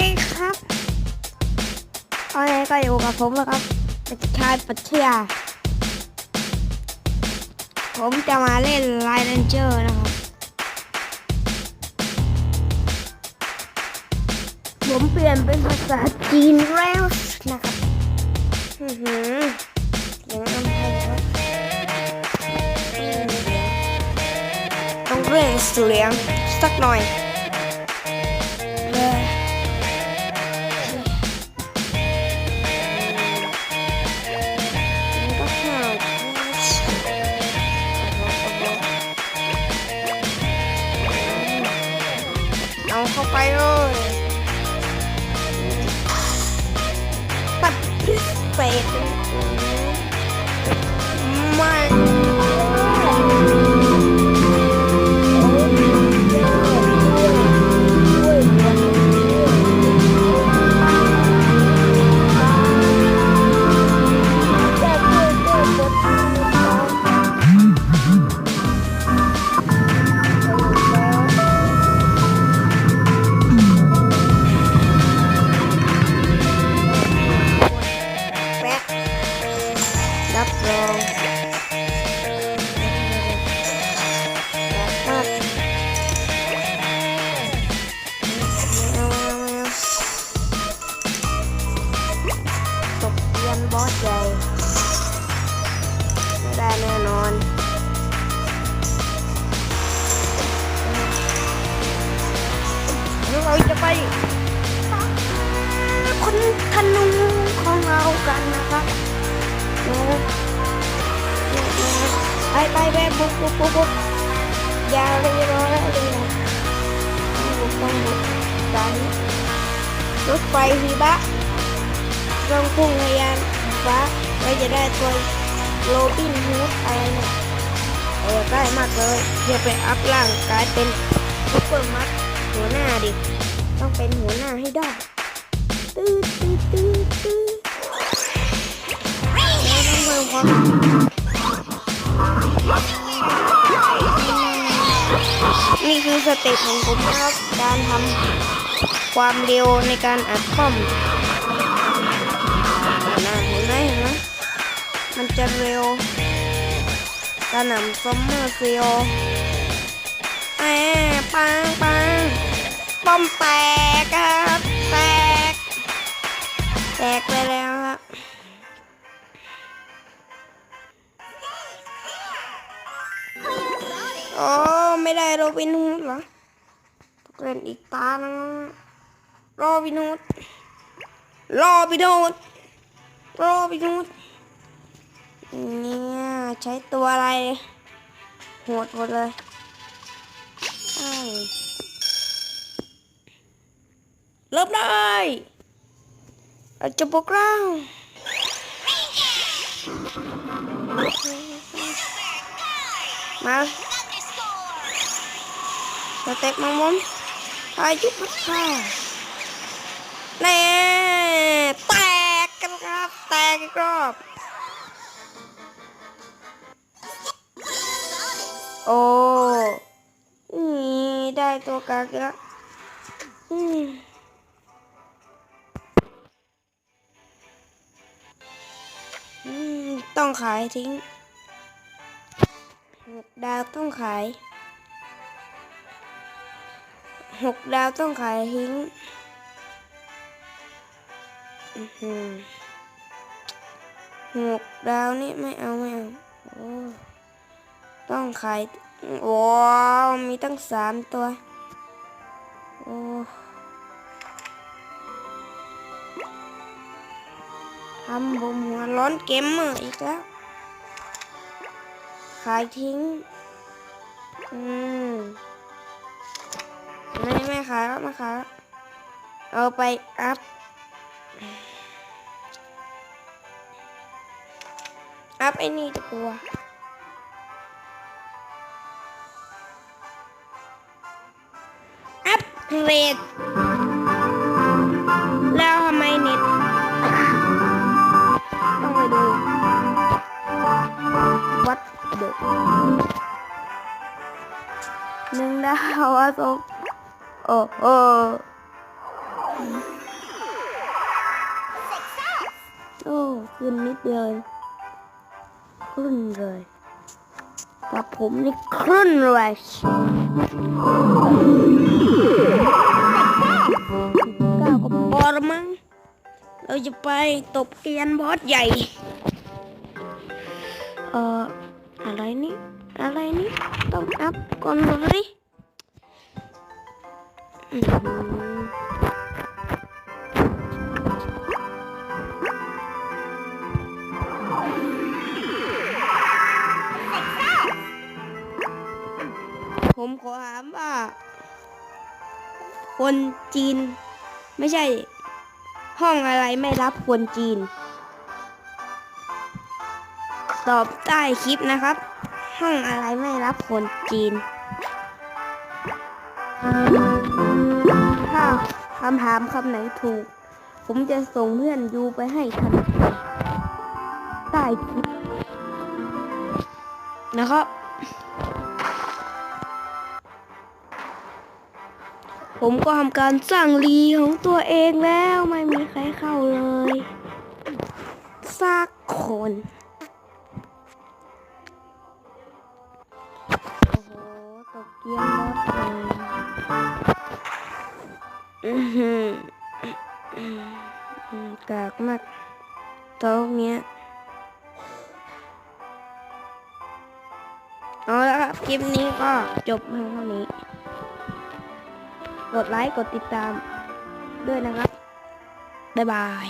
ดีครับตอนนี้ก็อยู่กับผมนะครับเด็กชายปัชญาผมจะมาเล่นไลน์เรนเจอร์นะครับ ผมเปลี่ยนเป็นภาษาจีนแล้วนะครับอื้อหือเสียงอันไทยครับต้องเร่งเสียงสักหน่อย ไไปไปไปบุกบุกบุกบุกย่าเลยรอแล้วเลยนะบุกต้องบุกกันรถไฟฮีบะต้องพุ่งทะยานฟ้าเราจะได้ตัวโรบินฮูดอะไรเนี่ยเออใกล้มากเลยเดี๋ยวไปอัพร่างกลายเป็นซุปเปอร์มัดหัวหน้าดิ ต้องเป็นหัวหน้าให้ได้ตื้อตื้อตื้อตื้อเราต้องเพิ่มความ นี่คือสเต็ปของผมครับ การทำความเร็วในการอัดป้อมนะเห็นไหมเห็นไหมมันจะเร็วกระหน่ำซัมเมอร์เซลแอบปังปังป้อมแตกครับ วินูดเหรอต้องเล่นอีกตานึงโรบินูดโรบินูดโรบินูดเนี่ยใช้ตัวอะไรโหดหมดเลยเริ่มได้เราจะบกเรามา สเต็ปมังมุมอายุพัดผ้าแน่แตกกันครับ แตกอีกรอบโอ้นี่ได้ตัวกากแล้วอืมอืมต้องขายทิ้งดาวต้องขาย หกดาวต้องขายทิ้งหกดาวนี่ไม่เอาไม่เอาอต้องขายว้าวมีตั้งสามตัว โอ้ทำผมหัวร้อนเกมเมอร์อีกแล้ว ขายทิ้ง อืม ไม่ไม่ขาแล้วม่ขายแล้วเอาไปอัพ อัพไอ้นี่ดีกว่าอัพเกรดแล้วทำไมเน็ตต้องไปดูวัดเด็กหนึ่งดาวอสม โอ้โอ้ โอ้ขึ้นนิดเดียวเองขึ้นเลยกับผมนี่ขึ้นเลยเก้าก็พอละมั้ง เราจะไปตบเกียนบอสใหญ่ เอ่อ อะไรนี่ อะไรนี่ ต้องอัพก่อนเลยอื้อหือ ผมขอถามว่า คนจีน ไม่ใช่ ห้องอะไรไม่รับคนจีน ตอบใต้คลิปนะครับ ห้องอะไรไม่รับคนจีนถ้า คำถามคำไหนถูก ผมจะส่งเพื่อนยูไปให้ทันทีใต้คลิปนะครับ ผมก็ทำการสร้างรีของตัวเองแล้วไม่มีใครเข้าเลยสักคนโอ้โหตกเกียร์ กากมากโต๊ะเนี้ยเอาละครับ คลิปนี้ก็จบเพียงเท่านี้ กดไลค์ กดติดตามด้วยนะครับ บ๊ายบาย